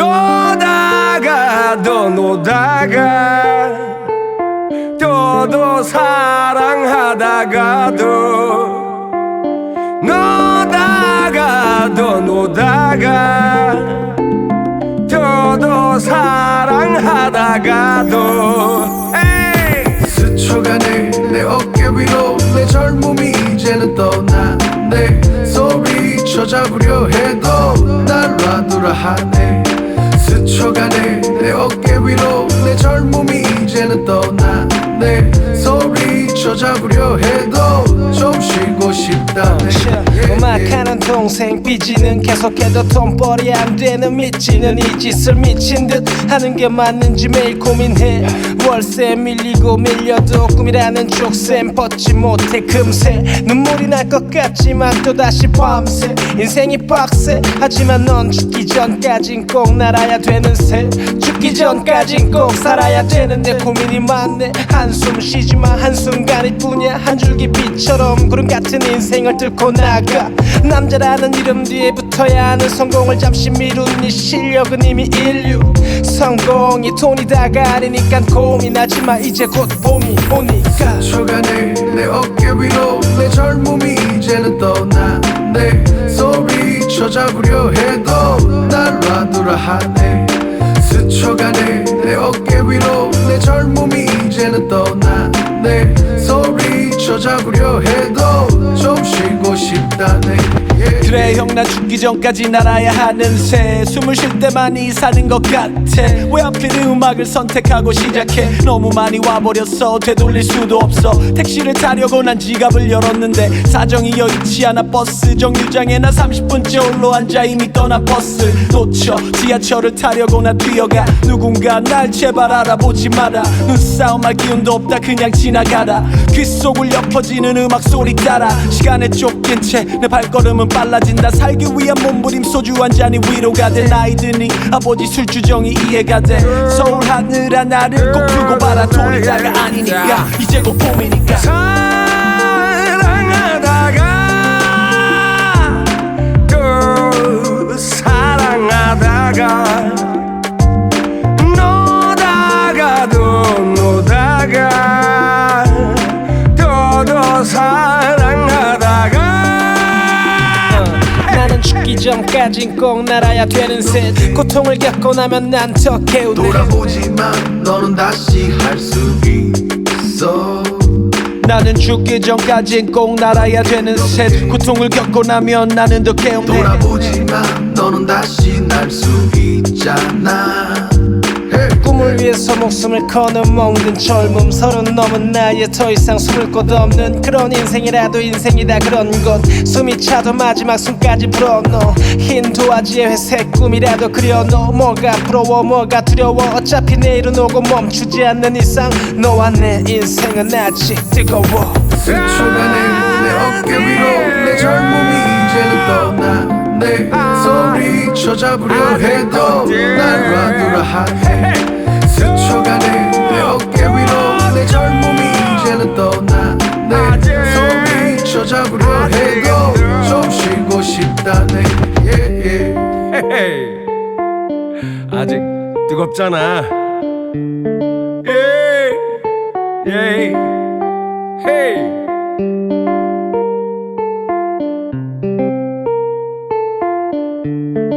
노다가 또 노다가 또도 사랑하다가도 노다가 또 노다가 또도 사랑하다가도! 스쳐가네 내 어깨 위로 내 젊음이 이제는 떠나네 소리 쳐 잡으려 해도 날 놔두라 하네 스쳐가네. 내 어깨 위로 내 젊음이 이제는 떠나네. 소리 쳐 잡으려 해도 동생 삐지는 계속해도 돈벌이 안 되는 미치는 이 짓을 미친 듯 하는 게 맞는지 매일 고민해. 월세 밀리고 밀려도 꿈이라는 쪽샘 뻗지 못해 금세. 눈물이 날 것 같지만 또다시 밤새. 인생이 빡세 하지만 넌 죽기 전까진 꼭 날아야 되는 새 죽기 전까진 꼭 살아야 되는데 고민이 많네. 한숨 쉬지마 한순간일 뿐이야. 한 줄기 빛처럼 구름 같은 인생을 뚫고 나가. 남자라는 이름 뒤에 붙어야 하는 성공을 잠시 미룬 네 실력은 이미 인류. 성공이 돈이 다가 아니니까 고민하지마. 이제 곧 봄이 오니까. 스쳐가네 내 어깨 위로 내 젊음이 이제는 떠나네. 소리 쳐 잡으려 해 내 어깨 위로 내 젊음이 이제는 떠나네. 소리쳐 잡으려 해도 좀 쉬고 싶다네. 예, 그래 형 나 죽기 전까지 날아야 하는 새. 숨을 쉴 때만이 사는 것 같아. 왜 하필 음악을 선택하고 시작해? 너무 많이 와버렸어. 되돌릴 수도 없어. 택시를 타려고 난 지갑을 열었는데 사정이 여의치 않아. 버스 정류장에 나 30분째 홀로 앉아 이미 떠난 버스 놓쳐. 지하철을 타려고 나 뛰어가. 누군가 날 제발 알아보지 마라. 눈싸움할 기운도 없다. 그냥 지나가다 귓속을 엿퍼지는 음악 소리 따라. 시간에 쫓긴 채 내 발걸음은 빨라 진다. 살기 위한 몸부림 소주 한 잔이 위로가 돼. 나이 드니 아버지 술주정이 이해가 돼. 서울 하늘 하나를 꼭 들고 봐라. 돌리다가 아니니까. 이제 곧 봄이니까 전까진 꼭 날아야 되는 새 고통을 겪고 나면 난 더 개운해 돌아보지만 너는 다시 할 수 있어. 나는 죽기 전까진 꼭 날아야 되는 셋. 고통을 겪고 나면 나는 더 개운해 돌아보지만 너는 다시 날 수 있잖아. 꿈을 위해서 목숨을 거는 멍든 젊음 서른 넘은 나이에 더 이상 숨을 곳 없는 그런 인생이라도 인생이다 그런 것 숨이 차도 마지막 숨까지 불어넣어. 흰 도화지에 회색 꿈이라도 그려넣어. 뭐가 부러워 뭐가 두려워. 어차피 내일은 오고 멈추지 않는 이상 너와 내 인생은 아직 뜨거워. 스쳐가네 내 어깨 위로 내 젊음이 이제는 떠나네 사로잡으려 해도 날 놔두라 하네 스쳐가네 내 어깨 위로. 내 젊음이 이제는 떠나네. 손이 쳐잡으려 해도 좀 쉬고 싶다네. 예, 예. 아직 뜨겁잖아. 예, thank you